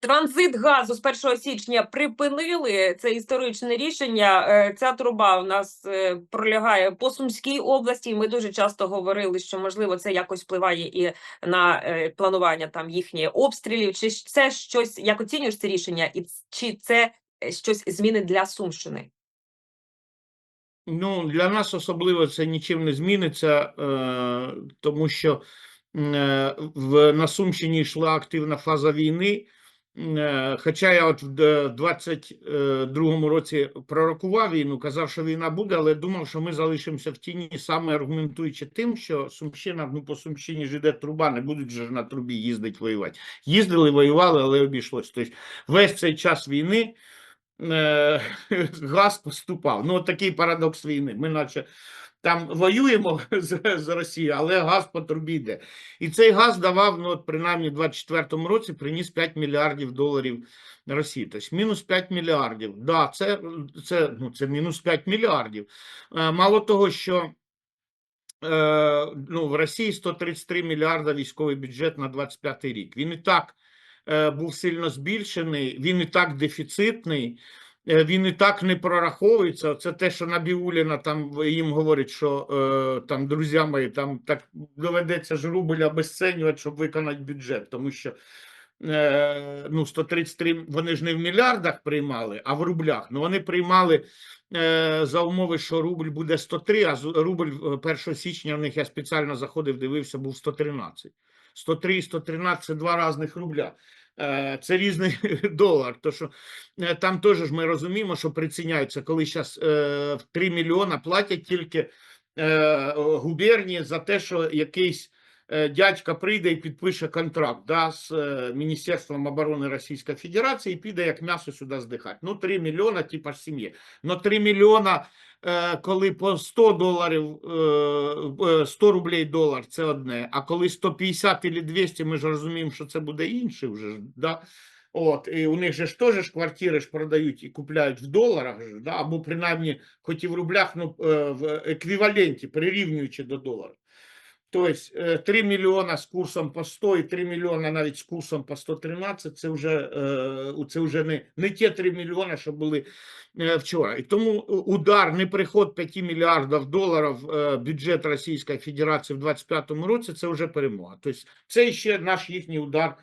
Транзит газу з 1 січня припинили. Це історичне рішення. Е, Ця труба у нас е, пролягає по Сумській області. Ми дуже часто говорили, що можливо це якось впливає і на е, планування там їхніх обстрілів. Чи це щось як оцінюєш це рішення, і чи це щось змінить для Сумщини? Ну, для нас особливо це нічим не зміниться, тому що в, на Сумщині йшла активна фаза війни. Е, Хоча я от в д- 22-му році пророкував війну, казав, що війна буде, але думав, що ми залишимося в тіні, саме аргументуючи тим, що Сумщина, ну по Сумщині ж іде труба, не будуть же на трубі їздити воювати. Їздили, воювали, але обійшлось. Тобто весь цей час війни е, газ поступав. Ну, от такий парадокс війни. Ми наче там воюємо з, з Росією, але газ по трубі йде. І цей газ давав, ну, от принаймні, в 24-му році приніс 5 мільярдів доларів Росії. Тобто мінус 5 мільярдів. Да, це, це, ну, це мінус 5 мільярдів. Е, Мало того, що е, ну, в Росії 133 мільярда військовий бюджет на 25 рік. Він і так е, був сильно збільшений, він і так дефіцитний, він і так не прораховується. Це те, що Набіуліна там їм говорить, що е, там друзі мої, там так доведеться ж рубль обесценювати, щоб виконати бюджет, тому що. е, Ну, 133, вони ж не в мільярдах приймали, а в рублях. Ну, вони приймали е, за умови, що рубль буде 103, а рубль е, 1 січня в них я спеціально заходив, дивився, був 113. 103 113 це два різних рубля. Е, Це різний долар. То що е, там теж ж ми розуміємо, що приціняються, коли зараз в 3 мільйона платять тільки е, губернії за те, що якийсь е, дядька прийде і підпише контракт да, з е, Міністерством оборони Російської Федерації і піде як м'ясо сюди здихати. Ну, 3 мільйона, типа ж сім'ї. Но 3 мільйона, е, коли по 100 доларів, е, е, 100 рублей долар, це одне, а коли 150 або 200, ми ж розуміємо, що це буде інше вже. Да? От, і у них же ж теж квартири ж продають і купляють в доларах, да? або принаймні, хоч і в рублях, ну, е, в еквіваленті, прирівнюючи до долара. Тобто е, 3 мільйона з курсом по 100 і 3 мільйона навіть з курсом по 113 це вже, е, це вже не, не ті 3 мільйони, що були е, вчора. І тому удар, не приход 5 мільярдів доларів бюджет Російської Федерації в 2025 році це вже перемога. Тобто це ще наш їхній удар,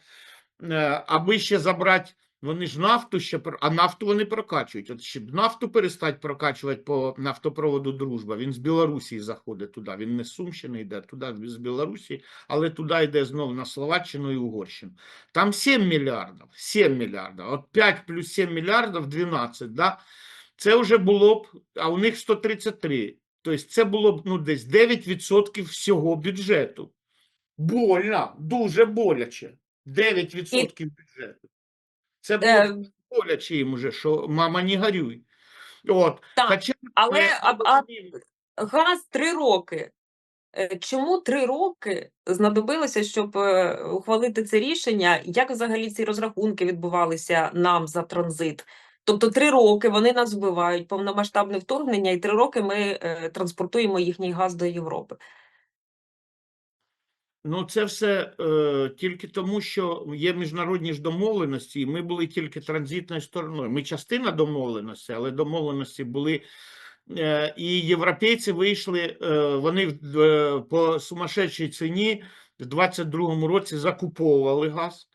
Е, аби ще забрати. Вони ж нафту ще а нафту вони прокачують. От щоб нафту перестати прокачувати по нафтопроводу Дружба. Він з Білорусі заходить туди. Він не з Сумщини йде туди, з Білорусі, але туди йде знов на Словаччину і Угорщину. Там 7 мільярдів. 7 мільярдів. От 5 плюс 7 мільярдів 12. Да? Це вже було б, а у них 133. Тобто це було б ну, десь 9% всього бюджету. Больно, дуже боляче. 9% бюджету. Це було Е, боляче їм уже, що мама не горюй. От. Так, Хоча але а, а газ три роки. Е, Чому три роки знадобилося, щоб е, ухвалити це рішення? Як взагалі ці розрахунки відбувалися нам за транзит? Тобто три роки вони нас вбивають, повномасштабне вторгнення, і три роки ми транспортуємо їхній газ до Європи. Ну, це все е, тільки тому, що є міжнародні ж домовленості, і ми були тільки транзитною стороною. Ми частина домовленості, але домовленості були. Е, і європейці вийшли, е, вони е, по сумасшедшій ціні в 22-му році закуповували газ.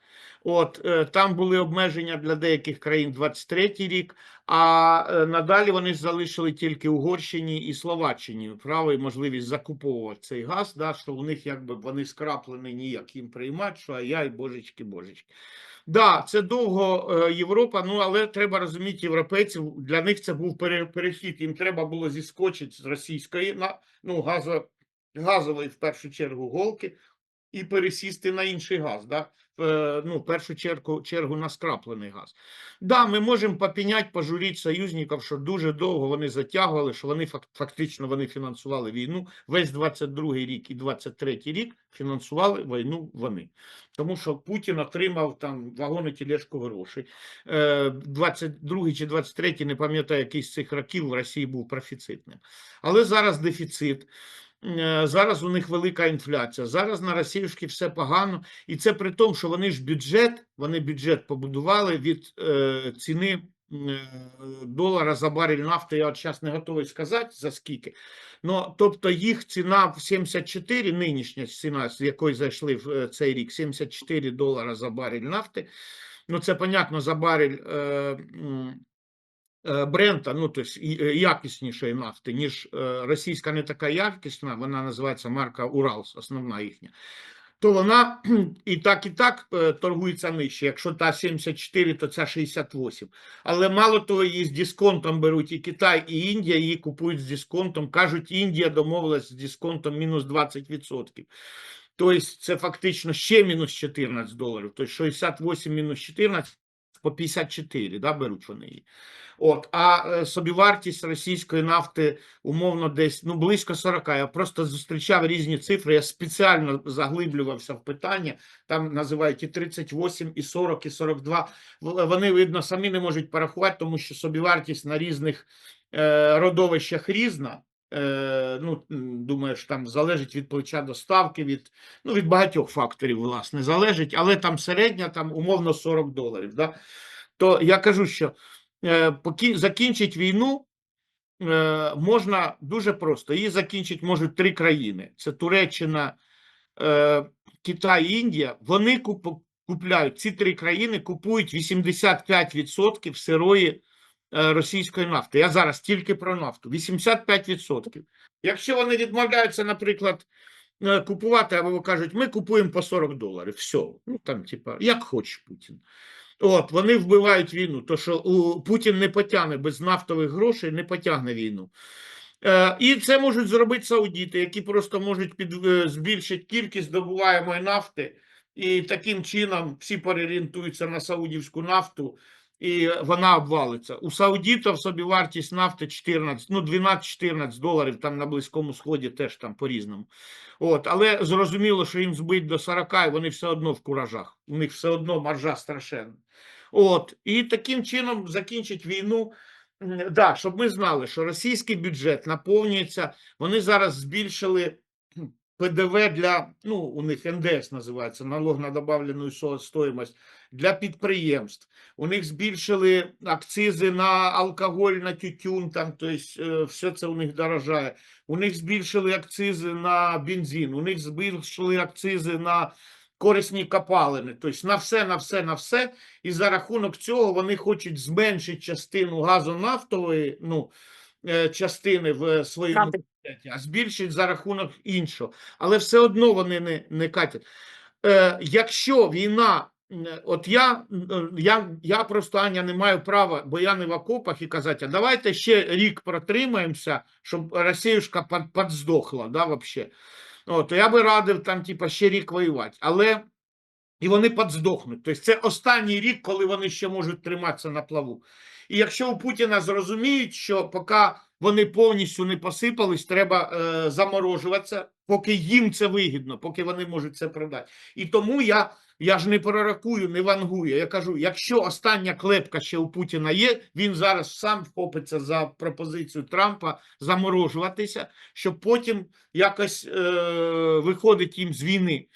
От е, там були обмеження для деяких країн 23-й рік, а е, надалі вони залишили тільки Угорщині і Словаччині право і можливість закуповувати цей газ, да, що у них якби вони скраплені ніяк їм приймати, що а я і божечки, божечки. Да, це довго е, Європа, ну але треба розуміти європейців. Для них це був перехід. Їм треба було зіскочити з російської на ну газо, газової в першу чергу голки і пересісти на інший газ. Да? Е, ну, в першу чергу, чергу на скраплений газ. Да, ми можемо попіняти, пожурити союзників, що дуже довго вони затягували, що вони фак- фактично вони фінансували війну. Весь 22-й рік і 23-й рік фінансували війну вони. Тому що Путін отримав там вагони тележку грошей. Е, 22 чи 23, не пам'ятаю, який з цих років в Росії був профіцитним. Але зараз дефіцит. Е, зараз у них велика інфляція. Зараз на Росіюшки все погано, і це при тому, що вони ж бюджет, вони бюджет побудували від е, ціни е, долара за барель нафти. Я от зараз не готовий сказати за скільки. Ну, тобто їх ціна в 74, нинішня ціна, з якої зайшли в е, цей рік, 74 долара за барель нафти. Ну, це понятно, за барель е, Брента, ну, тобто і- е, якіснішої нафти, ніж е, російська не така якісна, вона називається марка Уралс, основна їхня. То вона і так, і так е, торгується нижче. Якщо та 74, то ця 68. Але мало того, її з дисконтом беруть і Китай, і Індія її купують з дисконтом. Кажуть, Індія домовилась з дисконтом мінус 20%. Тобто це фактично ще мінус 14 доларів. Тобто 68 мінус 14 по 54, да, беруть вони її. От, а е, собівартість російської нафти умовно десь ну близько 40. Я просто зустрічав різні цифри. Я спеціально заглиблювався в питання. Там називають і 38, і 40, і 42. Вони видно самі не можуть порахувати, тому що собівартість на різних е, родовищах різна. Е, ну, думаю, там залежить від плеча доставки, від, ну, від багатьох факторів, власне, залежить, але там середня, там умовно 40 доларів. Да? То я кажу, що е, поки закінчить війну е, можна дуже просто. Її закінчить можуть три країни: це Туреччина, е, Китай, Індія. Вони куп- купляють ці три країни, купують 85% сирої російської нафти. Я зараз тільки про нафту. 85%. Якщо вони відмовляються, наприклад, е, купувати, або кажуть, ми купуємо по 40 доларів. Все, ну там, типа, як хоче Путін. От, вони вбивають війну, то що у Путін не потягне без нафтових грошей, не потягне війну. Е, і це можуть зробити саудіти, які просто можуть під, е, збільшити кількість добуваємої нафти, і таким чином всі переорієнтуються на саудівську нафту, і вона обвалиться. У саудітів собівартість нафти 14, ну 12-14 доларів там на Близькому Сході теж там по-різному. От, але зрозуміло, що їм збить до 40, і вони все одно в куражах. У них все одно маржа страшенна. От, і таким чином закінчить війну. Да, щоб ми знали, що російський бюджет наповнюється. Вони зараз збільшили ПДВ для, ну, у них НДС називається, налог на добавлену стоїмость, для підприємств. У них збільшили акцизи на алкоголь, на тютюн, там, тобто все це у них дорожає. У них збільшили акцизи на бензин, у них збільшили акцизи на корисні копалини. Тобто на все, на все, на все. І за рахунок цього вони хочуть зменшити частину газонафтової ну, е, частини в своєму бюджеті, а збільшить за рахунок іншого. Але все одно вони не, не катять. Е, якщо війна, от я, я, я просто Аня не маю права, бо я не в окопах і казати, а давайте ще рік протримаємося, щоб Росіюшка под, подздохла, да, вообще. От, то я би радив там, типа, ще рік воювати. Але і вони подздохнуть. Тобто це останній рік, коли вони ще можуть триматися на плаву. І якщо у Путіна зрозуміють, що поки вони повністю не посипались, треба е, заморожуватися, поки їм це вигідно, поки вони можуть це продати. І тому я, я ж не пророкую, не вангую. Я кажу, якщо остання клепка ще у Путіна є, він зараз сам вхопиться за пропозицію Трампа заморожуватися, щоб потім якось е, виходить їм з війни.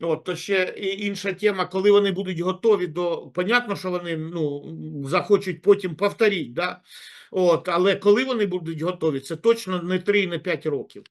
От, то ще інша тема, коли вони будуть готові до. Понятно, що вони ну, захочуть потім повторити, да? От, але коли вони будуть готові, це точно не 3, не 5 років.